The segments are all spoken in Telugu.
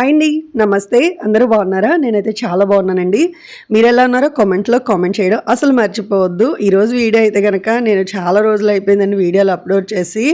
హాయ్ అండి నమస్తే అందరూ బాగున్నారా? నేనైతే చాలా బాగున్నానండి. మీరు ఎలా ఉన్నారో కామెంట్లో కామెంట్ చేయడం అసలు మర్చిపోవద్దు. ఈరోజు వీడియో అయితే కనుక నేను చాలా రోజులు అయిపోయిందండి వీడియోలు అప్లోడ్ చేసి.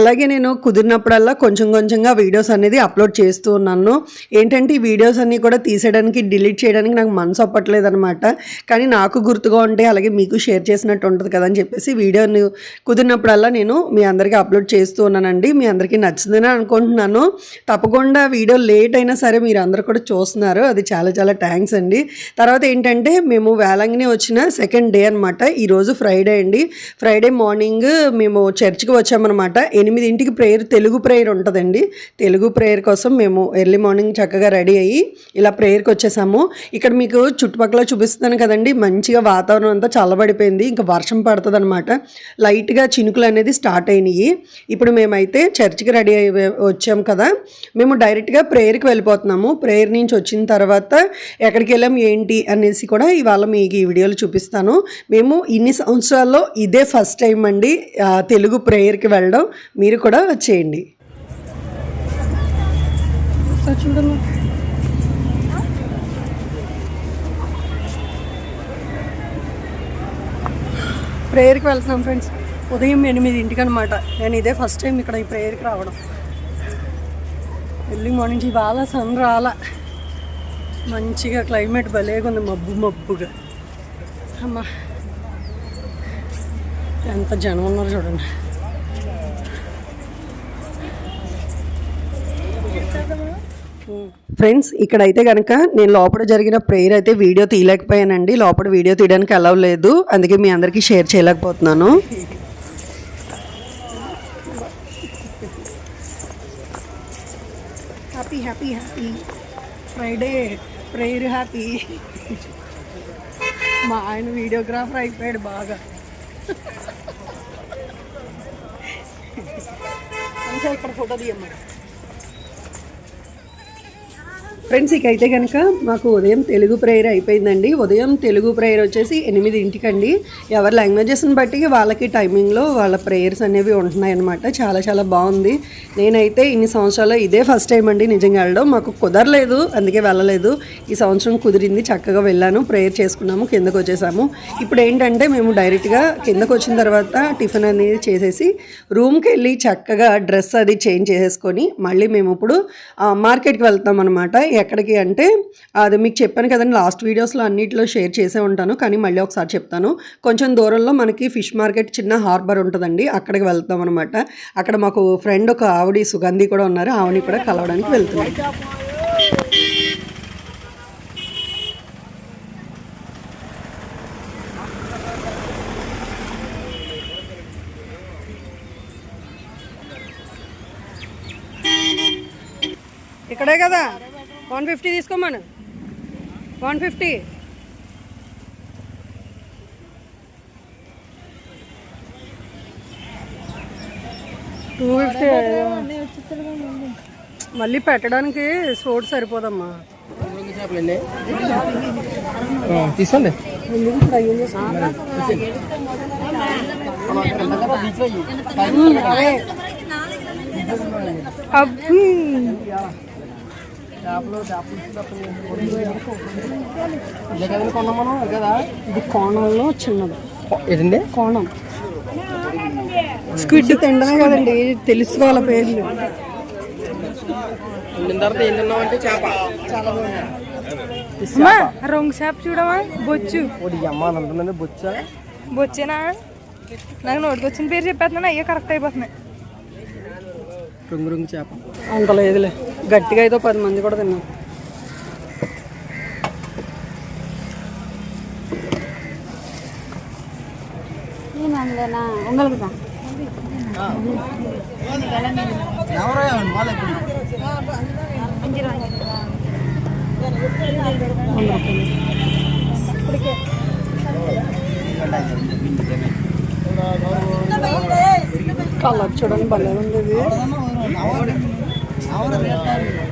అలాగే నేను కుదిరినప్పుడల్లా కొంచెం కొంచెంగా వీడియోస్ అనేది అప్లోడ్ చేస్తూ ఉన్నాను. ఏంటంటే ఈ వీడియోస్ అన్నీ కూడా తీసేయడానికి డిలీట్ చేయడానికి నాకు మనసు అప్పట్లేదు అనమాట కానీ నాకు గుర్తుగా ఉంటే అలాగే మీకు షేర్ చేసినట్టు ఉంటుంది కదా అని చెప్పేసి వీడియోని కుదిరినప్పుడల్లా నేను మీ అందరికీ అప్లోడ్ చేస్తూ ఉన్నానండి. మీ అందరికీ నచ్చిందని అనుకుంటున్నాను. తప్పకుండా వీడియో లేట్ అయినా సరే మీరు అందరు కూడా చూస్తున్నారు. అది చాలా చాలా థ్యాంక్స్ అండి. తర్వాత ఏంటంటే మేము వేలంగిని వచ్చిన సెకండ్ డే అనమాట ఈరోజు ఫ్రైడే అండి. ఫ్రైడే మార్నింగ్ మేము చర్చ్కి వచ్చామన్నమాట. ఎనిమిదింటికి ప్రేయర్ తెలుగు ప్రేయర్ ఉంటుందండి. తెలుగు ప్రేయర్ కోసం మేము ఎర్లీ మార్నింగ్ చక్కగా రెడీ అయ్యి ఇలా ప్రేయర్కి వచ్చేసాము. ఇక్కడ మీకు చుట్టుపక్కల చూపిస్తున్నాను కదండి. మంచిగా వాతావరణం అంతా చల్లబడిపోయింది. ఇంకా వర్షం పడుతుంది అనమాట లైట్గా చినుకులు అనేది స్టార్ట్ అయినాయి. ఇప్పుడు మేమైతే చర్చ్కి రెడీ అయ్యి వచ్చాం కదా. మేము డైరెక్ట్గా ప్రేయర్కి వెళ్ళిపోతున్నాము. ప్రేయర్ నుంచి వచ్చిన తర్వాత ఎక్కడికి వెళ్ళాం ఏంటి అనేసి కూడా ఇవాళ మీకు ఈ వీడియోలో చూపిస్తాను. మేము ఇన్ని సంవత్సరాల్లో ఇదే ఫస్ట్ టైం అండి తెలుగు ప్రేయర్కి వెళ్ళడం. మీరు కూడా వచ్చేయండి చూడండి ప్రేయర్కి వెళ్తున్నాం ఫ్రెండ్స్. ఉదయం ఎనిమిది ఇంటికి అనమాట నేను ఇదే ఫస్ట్ టైం ఇక్కడ ఈ ప్రేయర్కి రావడం. ఎర్లీ మార్నింగ్ ఇవాళ సన్ రాల. మంచిగా క్లైమేట్ భలేగా ఉంది మబ్బు మబ్బుగా. అమ్మా. ఎంత జనం ఉన్నారు చూడండి. ఫ్రెండ్స్ ఇక్కడైతే కనుక నేను లోపల జరిగిన ప్రేయర్ అయితే వీడియో తీయలేకపోయానండి. లోపల వీడియో తీయడానికి అలవ్ లేదు. అందుకే మీ అందరికీ షేర్ చేయలేకపోతున్నాను. Happy happy happy Friday prayer happy మా ఆయన వీడియోగ్రాఫర్ అయిపోయాడు బాగా. అంతా ఇక్కడ ఫోటో తీయమ్మా. ఫ్రెండ్స్ ఇకైతే కనుక మాకు ఉదయం తెలుగు ప్రేయర్ అయిపోయిందండి. ఉదయం తెలుగు ప్రేయర్ వచ్చేసి ఎనిమిదింటికండి. ఎవరి లాంగ్వేజెస్ని బట్టి వాళ్ళకి టైమింగ్లో వాళ్ళ ప్రేయర్స్ అనేవి ఉంటున్నాయన్నమాట. చాలా చాలా బాగుంది. నేనైతే ఇన్ని సంవత్సరాలు ఇదే ఫస్ట్ టైం అండి నిజంగా వెళ్ళడం. మాకు కుదరలేదు అందుకే వెళ్ళలేదు. ఈ సంవత్సరం కుదిరింది చక్కగా వెళ్ళాను ప్రేయర్ చేసుకున్నాము కిందకు వచ్చేసాము. ఇప్పుడు ఏంటంటే మేము డైరెక్ట్గా కిందకు వచ్చిన తర్వాత టిఫిన్ అనేది చేసేసి రూమ్కి వెళ్ళి చక్కగా డ్రెస్ అది చేంజ్ చేసేసుకొని మళ్ళీ మేము ఇప్పుడు మార్కెట్కి వెళ్తాం అనమాట ఎక్కడికి అంటే అది మీకు చెప్పాను కదండి లాస్ట్ వీడియోస్లో అన్నిటిలో షేర్ చేసే ఉంటాను కానీ మళ్ళీ ఒకసారి చెప్తాను. కొంచెం దూరంలో మనకి ఫిష్ మార్కెట్ చిన్న హార్బర్ ఉంటుందండి అక్కడికి వెళ్తాం అనమాట అక్కడ మాకు ఫ్రెండ్ ఒక ఆవిడ సుగంధి కూడా ఉన్నారు ఆవిడని కూడా కలవడానికి వెళ్తున్నాం. ఇక్కడే కదా? One fifty తీసుకోమను. One fifty. Two fifty మళ్ళీ పెట్టడానికి సోడ్ సరిపోదమ్మా. తీసుకోండి. అబ్బీ. ఇదే కదండి కొన్నాం మనం అది కదా? ఇది కోణంలో చిన్నది. ఏంటండి? కోణం. స్క్విడ్ తినడమే కదండి తెలుసుకోవాలి పేర్లు. రొంగు చేప చూడమా బొచ్చు. బొచ్చ? బొచ్చేనా? నాకు నోటికి వచ్చిన పేరు చెప్పేస్తున్నాను అయ్యే కరెక్ట్ అయిపోతున్నాయి. రుంగు రుంగు చేప అంత లేదులే గట్టిగా అయితే పది మంది కూడా తిన్నాం కలర్ చూడండి భలే ఉంది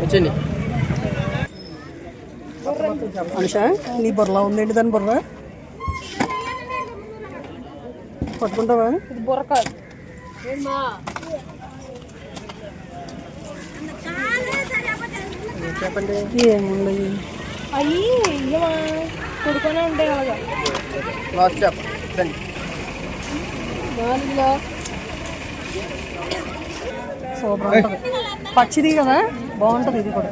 వచ్చండి అనుష నీ బుర్రలా ఉందేంటి దాని బుర్ర? పట్టుకుంటావా? ఇది బుర్ర కాదు. చెప్పండి. ఏముంది? అయ్యి ఇయ్యమా కొడుకునే ఉంటాయి అలాగా. లాస్ట్ చేప. రండి సూపర్ ఉంటుంది. పచ్చిది కదా బాగుంటుంది ఇది కూడా.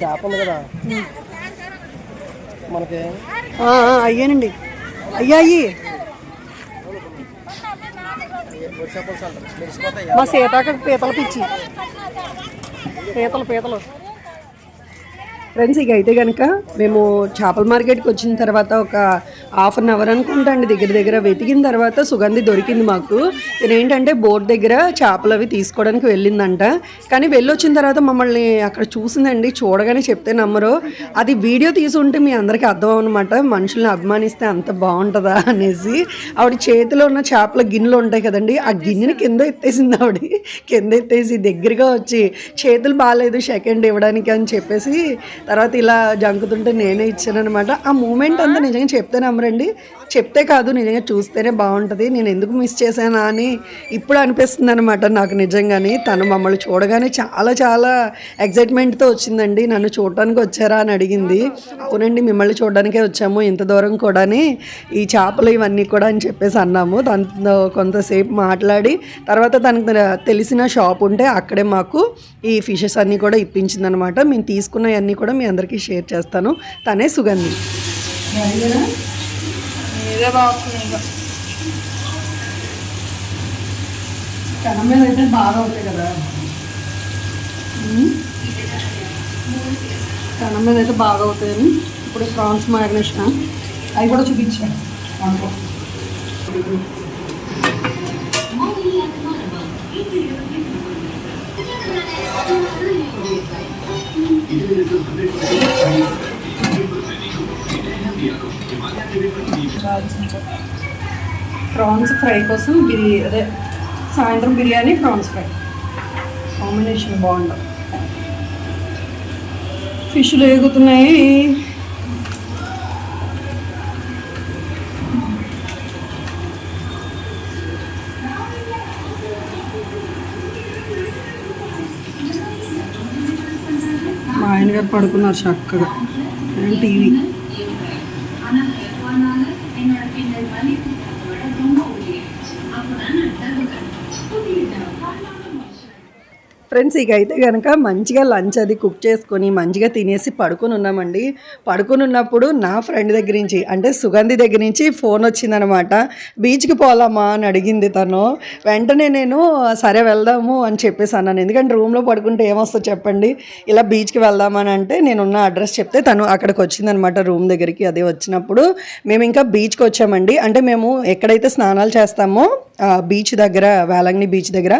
చేప ఉంది కదా. మనకి అయ్యానండి. అయ్యాయి చేపలు మా సీతాక పీతల పిచ్చి. పీతలు పీతలు. ఫ్రెండ్స్ ఇక అయితే కనుక మేము చేపల మార్కెట్కి వచ్చిన తర్వాత ఒక హాఫ్ అన్ అవర్ అనుకుంటా అండి. దగ్గర దగ్గర వెతికిన తర్వాత సుగంధి దొరికింది మాకు. ఏంటంటే బోర్డు దగ్గర చేపలు అవి తీసుకోవడానికి వెళ్ళిందంట. కానీ వెళ్ళొచ్చిన తర్వాత మమ్మల్ని అక్కడ చూసిందండి. చూడగానే చెప్తే నమ్మరు. అది వీడియో తీసి ఉంటే మీ అందరికీ అర్థం అనమాట మనుషుల్ని అభిమానిస్తే అంత బాగుంటుందా అనేసి. ఆవిడ చేతిలో ఉన్న చేపల గిన్నెలు ఉంటాయి కదండి. ఆ గిన్నెని కింద ఎత్తేసింది ఆవిడ. కింద ఎత్తేసి దగ్గరగా వచ్చి చేతులు బాగాలేదు సెకండ్ ఇవ్వడానికి అని చెప్పేసి తర్వాత ఇలా జంకుతుంటే నేనే ఇచ్చానమాట ఆ మూమెంట్ అంతా నిజంగా చెప్తే నమ్మరండి చెప్తే కాదు నిజంగా చూస్తేనే బాగుంటుంది. నేను ఎందుకు మిస్ చేశానా అని ఇప్పుడు అనిపిస్తుంది అనమాట నాకు నిజంగానే. తను మమ్మల్ని చూడగానే చాలా చాలా ఎగ్జైట్మెంట్తో వచ్చిందండి. నన్ను చూడటానికి వచ్చారా అని అడిగింది. అవునండి మిమ్మల్ని చూడడానికే వచ్చాము ఇంత దూరం కూడాని. ఈ చేపలు ఇవన్నీ కూడా అని చెప్పేసి అన్నాము. దాంతో కొంతసేపు మాట్లాడి తర్వాత తనకు తెలిసిన షాప్ ఉంటే అక్కడే మాకు ఈ ఫిషెస్ అన్నీ కూడా ఇప్పించింది అనమాట మేము తీసుకున్నవన్నీ కూడా మీ అందరికీ షేర్ చేస్తాను. తనే సుగంధి. ఏదో బాగుంది ఇంకా. కనం మీద అయితే బాగా అవుతాయి కదా. కనం మీద అయితే బాగా అవుతాయని ఇప్పుడు ప్రాన్స్ మ్యాగ్నేషన్ అవి కూడా చూపించాను దాంట్లో. ప్రాన్స్ ఫ్రై కోసం బిర్యా అదే సాయంత్రం బిర్యానీ ప్రాన్స్ ఫ్రై. కాంబినేషన్ బాగుంటుంది ఫిష్లు ఎగుతున్నాయి. మా ఆయన గారు పడుకున్నారు చక్కగా. టీవీ? ఫ్రెండ్స్ ఇక అయితే కనుక మంచిగా లంచ్ అది కుక్ చేసుకొని మంచిగా తినేసి పడుకొని ఉన్నామండి. పడుకొని ఉన్నప్పుడు నా ఫ్రెండ్ దగ్గర నుంచి అంటే సుగంధి దగ్గర నుంచి ఫోన్ వచ్చిందనమాట బీచ్కి పోలామా అని అడిగింది తను. వెంటనే నేను సరే వెళ్దాము అని చెప్పేసి అన్నాను. ఎందుకంటే రూమ్లో పడుకుంటే ఏమొస్తుందో చెప్పండి? ఇలా బీచ్కి వెళ్దామని అంటే నేనున్న అడ్రస్ చెప్తే తను అక్కడికి వచ్చిందనమాట రూమ్ దగ్గరికి. అదే వచ్చినప్పుడు మేము ఇంకా బీచ్కి వచ్చామండి. అంటే మేము ఎక్కడైతే స్నానాలు చేస్తామో బీచ్ దగ్గర వేలంగిని బీచ్ దగ్గర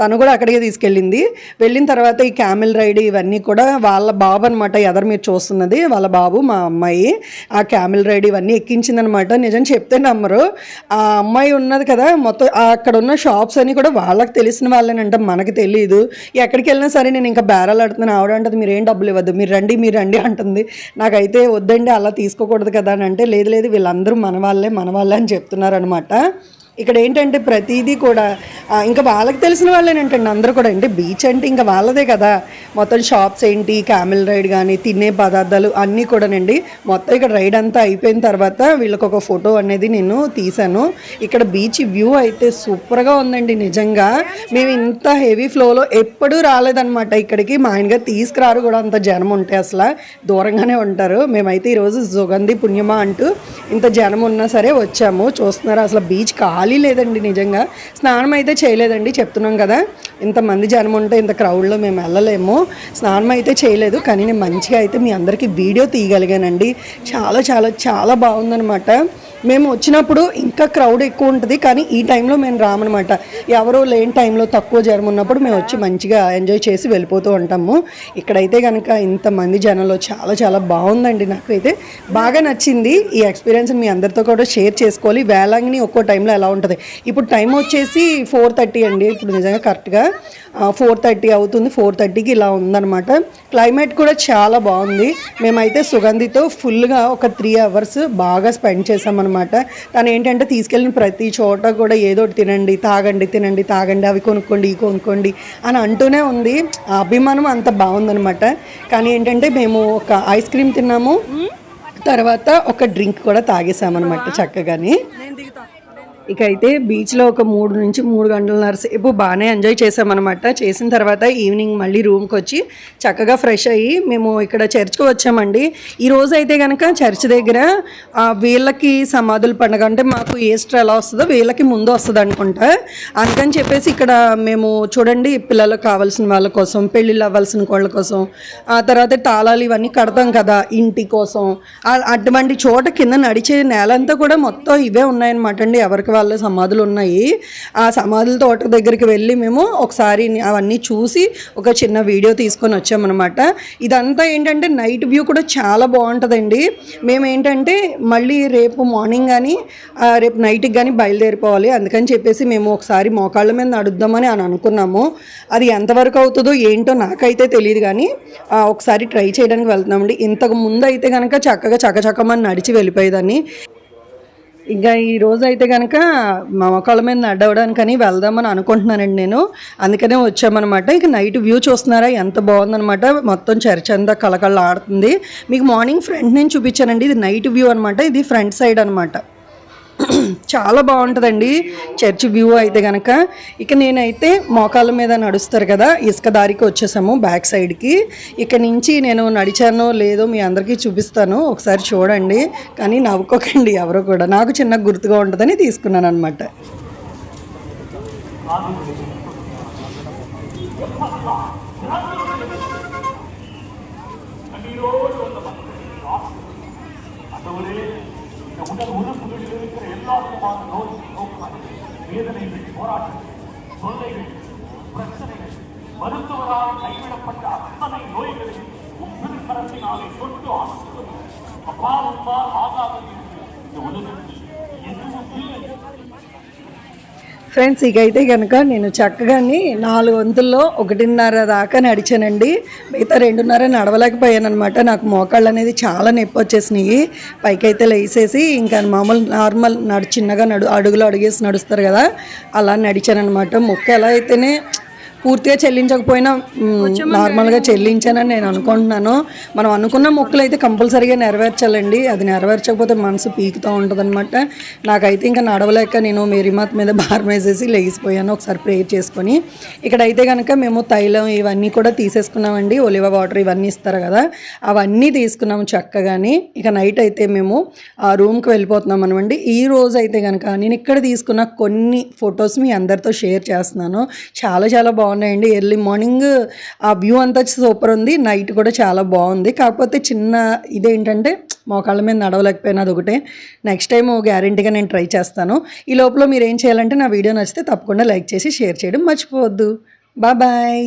తను కూడా అక్కడికే తీసుకెళ్ళింది. వెళ్ళిన తర్వాత ఈ క్యామిల్ రైడ్ ఇవన్నీ కూడా వాళ్ళ బాబు అనమాట ఎదరు మీరు చూస్తున్నది వాళ్ళ బాబు మా అమ్మాయి. ఆ క్యామిల్ రైడ్ ఇవన్నీ ఎక్కించిందనమాట నిజం చెప్తే నమ్మరు. ఆ అమ్మాయి ఉన్నది కదా మొత్తం అక్కడ ఉన్న షాప్స్ అన్నీ కూడా వాళ్ళకి తెలిసిన వాళ్ళేనంట మనకి తెలియదు ఎక్కడికి వెళ్ళినా సరే నేను ఇంకా బేరాలు ఆడుతున్నాను. ఆవిడ అంటది మీరు ఏం డబ్బులు ఇవ్వద్దు మీరు రండి మీరు రండి అంటుంది. నాకైతే వద్దండి అలా తీసుకోకూడదు కదా అని అంటే లేదు లేదు వీళ్ళందరూ మన వాళ్ళే మన వాళ్ళే అని చెప్తున్నారనమాట ఇక్కడ ఏంటంటే ప్రతిదీ కూడా ఇంకా వాళ్ళకి తెలిసిన వాళ్ళేనంటండి అందరూ కూడా. అంటే బీచ్ అంటే ఇంకా వాళ్ళదే కదా. మొత్తం షాప్స్ ఏంటి క్యామెల్ రైడ్ కానీ తినే పదార్థాలు అన్నీ కూడానండి. మొత్తం ఇక్కడ రైడ్ అంతా అయిపోయిన తర్వాత వీళ్ళకి ఒక ఫోటో అనేది నేను తీశాను. ఇక్కడ బీచ్ వ్యూ అయితే సూపర్గా ఉందండి నిజంగా. మేము ఇంత హెవీ ఫ్లోలో ఎప్పుడూ రాలేదన్నమాట ఇక్కడికి. మా ఆయనగా తీసుకురారు కూడా అంత జనం ఉంటే అసలు. దూరంగానే ఉంటారు. మేమైతే ఈరోజు సుగంధి పుణ్యమా అంటూ ఇంత జనం ఉన్నా సరే వచ్చాము. చూస్తున్నారు అసలు బీచ్ ఖాళీ లేదండి నిజంగా. స్నానం అయితే చేయలేదండి చెప్తున్నాం కదా. ఇంతమంది జనం ఉంటే ఇంత క్రౌడ్లో మేము వెళ్ళలేము. స్నానం అయితే చేయలేదు కానీ నేను మంచిగా అయితే మీ అందరికీ వీడియో తీయగలిగానండి. చాలా చాలా చాలా బాగుందనమాట మేము వచ్చినప్పుడు ఇంకా క్రౌడ్ ఎక్కువ ఉంటుంది కానీ ఈ టైంలో మేము రామనమాట ఎవరో లేని టైంలో తక్కువ జనం ఉన్నప్పుడు మేము వచ్చి మంచిగా ఎంజాయ్ చేసి వెళ్ళిపోతూ ఉంటాము. ఇక్కడైతే కనుక ఇంతమంది జనాలు చాలా చాలా బాగుందండి నాకైతే. బాగా నచ్చింది ఈ ఎక్స్పీరియన్స్ మీ అందరితో కూడా షేర్ చేసుకోవాలి. వేలాంగిని ఒక్కో టైంలో ఎలా ఉంటుంది? ఇప్పుడు టైం వచ్చేసి ఫోర్ థర్టీ అండి. ఇప్పుడు నిజంగా కరెక్ట్గా ఫోర్ థర్టీ అవుతుంది. ఫోర్ థర్టీకి ఇలా ఉందన్నమాట. క్లైమేట్ కూడా చాలా బాగుంది. మేమైతే సుగంధితో ఫుల్గా ఒక త్రీ అవర్స్ బాగా స్పెండ్ చేసామన్నమాట తను ఏంటంటే తీసుకెళ్ళిన ప్రతి చోట కూడా ఏదో తినండి తాగండి తినండి తాగండి అవి కొనుక్కోండి ఇవి కొనుక్కోండి అని అంటూనే ఉంది. ఆ అభిమానం అంత బాగుందనమాట కానీ ఏంటంటే మేము ఒక ఐస్ క్రీమ్ తిన్నాము. తర్వాత ఒక డ్రింక్ కూడా తాగేసామన్నమాట చక్కగాని. ఇక అయితే బీచ్లో ఒక మూడు నుంచి మూడు గంటలన్నర సేపు బాగానే ఎంజాయ్ చేసామన్నమాట. చేసిన తర్వాత ఈవినింగ్ మళ్ళీ రూమ్కి వచ్చి చక్కగా ఫ్రెష్ అయ్యి మేము ఇక్కడ చర్చ్కి వచ్చామండి. ఈ రోజు అయితే కనుక చర్చ్ దగ్గర వీళ్ళకి సమాధుల పండుగ అంటే మాకు ఈస్టర్ ఎలా వస్తుందో వీళ్ళకి ముందు వస్తుంది అనుకుంటా. అందుకని చెప్పేసి ఇక్కడ మేము చూడండి పిల్లలకు కావాల్సిన వాళ్ళ కోసం పెళ్ళిళ్ళు అవ్వాల్సిన వాళ్ళ కోసం ఆ తర్వాత తాళాలు ఇవన్నీ కడతాం కదా ఇంటి కోసం. అటువంటి చోట కింద నడిచే నేలంతా కూడా మొత్తం ఇవే ఉన్నాయన్నమాట అండి. ఎవరికి వాళ్ళ సమాధులు ఉన్నాయి. ఆ సమాధుల తోట దగ్గరికి వెళ్ళి మేము ఒకసారి అవన్నీ చూసి ఒక చిన్న వీడియో తీసుకొని వచ్చామన్నమాట. ఇదంతా ఏంటంటే నైట్ వ్యూ కూడా చాలా బాగుంటుందండి. మేము ఏంటంటే మళ్ళీ రేపు మార్నింగ్ కానీ రేపు నైట్కి కానీ బయలుదేరిపోవాలి. అందుకని చెప్పేసి మేము ఒకసారి మోకాళ్ళ మీద నడుద్దామని అని అనుకున్నాము. అది ఎంతవరకు అవుతుందో ఏంటో నాకైతే తెలియదు కానీ ఒకసారి ట్రై చేయడానికి వెళ్తున్నామండి. ఇంతకు ముందు అయితే కనుక చక్కగా చకచకమని నడిచి వెళ్ళిపోయేదాన్ని. ఇంకా ఈ రోజు అయితే కనుక మా మొక్కల మీద నడవడానికని వెళ్దామని అనుకుంటున్నానండి నేను. అందుకనే వచ్చామన్నమాట. ఇక నైట్ వ్యూ చూస్తున్నారా? ఎంత బాగుందనమాట మొత్తం చర్చ్ అంతా ఆడుతుంది మీకు మార్నింగ్ ఫ్రంట్ నుంచి చూపించానండి. ఇది నైట్ వ్యూ అనమాట ఇది ఫ్రంట్ సైడ్ అనమాట చాలా బాగుంటుందండి. చర్చ్ వ్యూ అయితే కనుక ఇక నేనైతే మోకాళ్ళ మీద నడుస్తారు కదా ఇసుక దారికి వచ్చేసాము బ్యాక్ సైడ్కి. ఇక నుంచి నేను నడిచానో లేదో మీ అందరికీ చూపిస్తాను. ఒకసారి చూడండి. కానీ నవ్వుకోకండి ఎవరో కూడా. నాకు చిన్న గుర్తుగా ఉంటుందని తీసుకున్నాను అనమాట தீர்க்காதீனமான நோய் நோக்காய் வேதனைகள் போராட்டங்கள் தொல்லைகள் பிரச்சனைகள் மருத்துவரால் கைவிடப்பட்ட அத்தனை நோய்களில் உங்கள் கரத்தினாலே தொட்டு ஆசிர்வதி அப்பா உம்மால் ஆகாத இந்த உலகத்தில் எதுவும் இல்லை. ఫ్రెండ్స్ ఇకైతే కనుక నేను చక్కగాని నాలుగు వంతుల్లో ఒకటిన్నర దాకా నడిచానండి. మిగతా రెండున్నర నడవలేకపోయాను అనమాట నాకు మోకాళ్ళు అనేది చాలా నొప్పి వచ్చేసినాయి. పైకైతే లేసేసి ఇంకా మామూలు నార్మల్ నడు చిన్నగా నడు అడుగులు అడుగేసి నడుస్తారు కదా అలా నడిచాను అనమాట మొక్క ఎలా అయితేనే పూర్తిగా చెల్లించకపోయినా నార్మల్గా చెల్లించానని నేను అనుకుంటున్నాను. మనం అనుకున్న మొక్కలు అయితే కంపల్సరీగా నెరవేర్చాలండి. అది నెరవేర్చకపోతే మనసు పీకుతూ ఉంటుంది అనమాట నాకైతే ఇంకా నడవలేక నేను మేరీమాత్ మీద భారం వేసేసి లేచిపోయాను ఒకసారి ప్రేయర్ చేసుకొని. ఇక్కడైతే కనుక మేము తైలం ఇవన్నీ కూడా తీసేసుకున్నామండి. ఒలివ వాటర్ ఇవన్నీ ఇస్తారు కదా. అవన్నీ తీసుకున్నాము చక్కగాని. ఇక నైట్ అయితే మేము ఆ రూమ్కి వెళ్ళిపోతున్నాం అనమండి ఈ రోజు అయితే కనుక నేను ఇక్కడ తీసుకున్న కొన్ని ఫొటోస్ మీ అందరితో షేర్ చేస్తున్నాను. చాలా చాలా బాగున్నాయండి. ఎర్లీ మార్నింగ్ ఆ వ్యూ అంతా సూపర్ ఉంది. నైట్ కూడా చాలా బాగుంది. కాకపోతే చిన్న ఇదేంటంటే మోకాళ్ళ మీద నడవలేకపోయినా ఒకటే. నెక్స్ట్ టైం గ్యారంటీగా నేను ట్రై చేస్తాను. ఈ లోపల మీరు ఏం చేయాలంటే నా వీడియో నచ్చితే తప్పకుండా లైక్ చేసి షేర్ చేయడం మర్చిపోవద్దు. బాయ్